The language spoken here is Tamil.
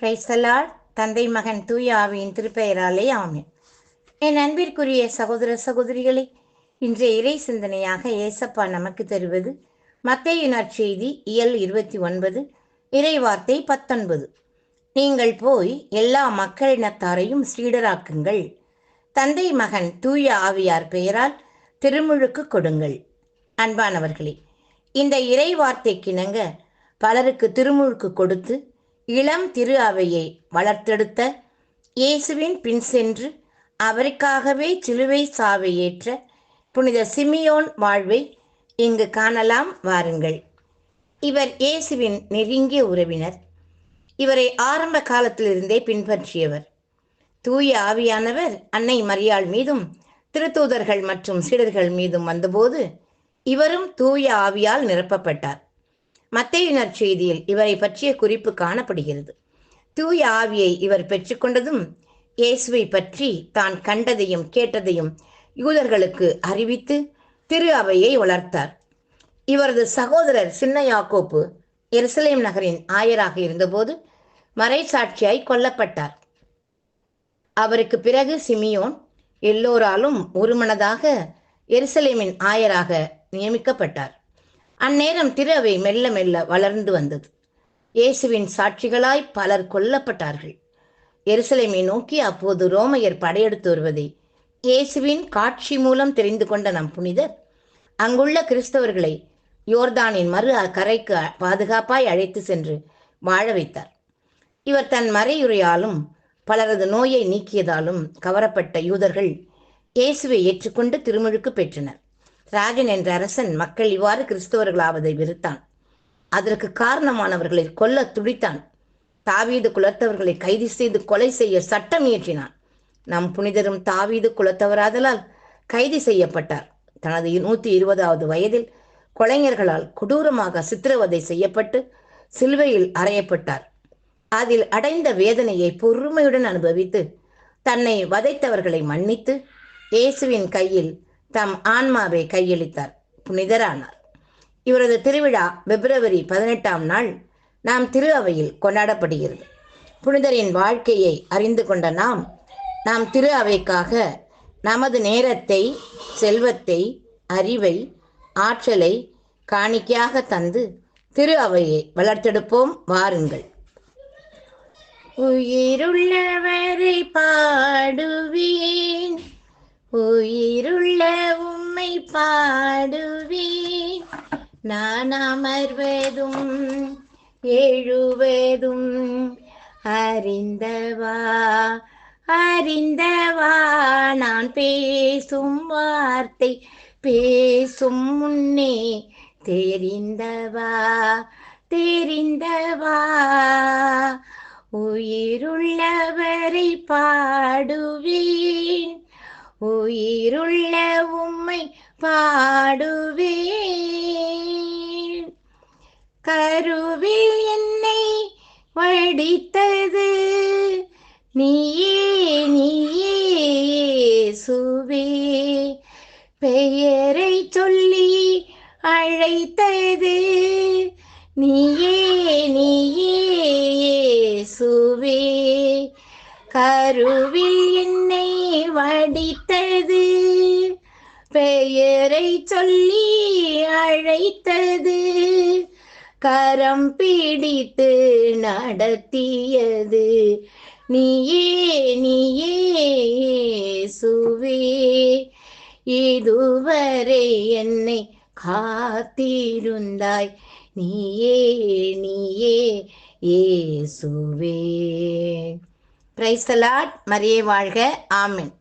பிரைஸ்தலால் தந்தை மகன் தூய ஆவியின் திருப்பெயராலே ஆமேன். என் அன்பிற்குரிய சகோதர சகோதரிகளே இன்றைய இறை சிந்தனையாக ஏசப்பா நமக்கு தருவது மத்தையினர் செய்தி இயல் இருபத்தி ஒன்பது இறை வார்த்தை பத்தொன்பது. நீங்கள் போய் எல்லா மக்களினத்தாரையும் சீடராக்குங்கள். தந்தை மகன் தூய ஆவியார் பெயரால் திருமுழுக்கு கொடுங்கள். அன்பானவர்களே இந்த இறை வார்த்தைக்கிணங்க பலருக்கு திருமுழுக்கு கொடுத்து இளம் திரு அவையை வளர்த்தெடுத்த இயேசுவின் பின் சென்று அவருக்காகவே சிலுவை சாவை ஏற்ற புனித சிமியோன் வாழ்வை இங்கு காணலாம் வாருங்கள். இவர் இயேசுவின் நெருங்கிய உறவினர். இவரை ஆரம்ப காலத்திலிருந்தே பின்பற்றியவர். தூய ஆவியானவர் அன்னை மரியாள் மீதும் திருத்தூதர்கள் மற்றும் சீடர்கள் மீதும் வந்தபோது இவரும் தூய ஆவியால் நிரப்பப்பட்டார். மத்தையினர் செய்தியில் இவரை பற்றிய குறிப்பு காணப்படுகிறது. தூய ஆவியை இவர் பெற்றுக்கொண்டதும் இயேசுவை பற்றி தான் கண்டதையும் கேட்டதையும் யூதர்களுக்கு அறிவித்து திரு அவையை வளர்த்தார். இவரது சகோதரர் சின்ன யாக்கோப்பு எருசலேம் நகரின் ஆயராக இருந்தபோது மறைசாட்சியாய் கொல்லப்பட்டார். அவருக்கு பிறகு சிமியோன் எல்லோராலும் ஒருமனதாக எருசலேமின் ஆயராக நியமிக்கப்பட்டார். அந்நேரம் திரு அவை மெல்ல மெல்ல வளர்ந்து வந்தது. இயேசுவின் சாட்சிகளாய் பலர் கொல்லப்பட்டார்கள். எருசலேமை நோக்கி அப்போது ரோமையர் படையெடுத்து வருவதை இயேசுவின் காட்சி மூலம் தெரிந்து கொண்ட நம் புனிதர் அங்குள்ள கிறிஸ்தவர்களை யோர்தானின் மறு கரைக்கு பாதுகாப்பாய் அழைத்து சென்று வாழ வைத்தார். இவர் தன் மறையுரையாலும் பலரது நோயை நீக்கியதாலும் கவரப்பட்ட யூதர்கள் இயேசுவை ஏற்றுக்கொண்டு திருமுழுக்கு பெற்றனர். ராஜன் என்ற அரசன் மக்கள் இவ்வாறு கிறிஸ்தவர்களாவதை வெறுத்தான். அதற்கு காரணமானவர்களை கொல்ல துடித்தான். தாவீது குலத்தவர்களை கைது செய்து கொலை செய்ய சட்டம் இயற்றினான். நம் புனிதரும் தாவீது குலத்தவராதலால் கைது செய்யப்பட்டார். தனது நூத்தி இருபதாவது வயதில் கொலைஞர்களால் கொடூரமாக சித்திரவதை செய்யப்பட்டு சிலுவையில் அறையப்பட்டார். அதில் அடைந்த வேதனையை பொறுமையுடன் அனுபவித்து தன்னை வதைத்தவர்களை மன்னித்து இயேசுவின் கையில் தம் ஆன்மாவை கையளித்தார் புனிதரானார். இவரது திருவிழா பிப்ரவரி பதினெட்டாம் நாள் நாம் திரு அவையில் கொண்டாடப்படுகிறது. புனிதரின் வாழ்க்கையை அறிந்து கொண்ட நாம் நாம் திரு அவைக்காக நமது நேரத்தை செல்வத்தை அறிவை ஆற்றலை காணிக்கையாக தந்து திரு அவையை வளர்த்தெடுப்போம் வாருங்கள். உயிருள்ளவரை பாடுவேன். உயிருள்ள உம்மை பாடுவேன். நான் அமர்வதும் எழுவதும் அறிந்தவா? அறிந்தவா? நான் பேசும் வார்த்தை பேசும் முன்னே தெரிந்தவா? தெரிந்தவா? உயிருள்ளவரை பாடுவேன். உயிருள்ள உம்மை பாடுவேன். கருவில் என்னை வடித்தது நீயே நீயே சுவே பெயரை சொல்லி அழைத்தது. நீயே நீயே கருவில் என்னை வடித்தது பெயரை சொல்லி அழைத்தது கரம் பிடித்து நடத்தியது. நீயே நீயே சுவே இதுவரை என்னை காத்திருந்தாய். நீயே ஏசுவே மரியே வாழ்க. ஆமின்.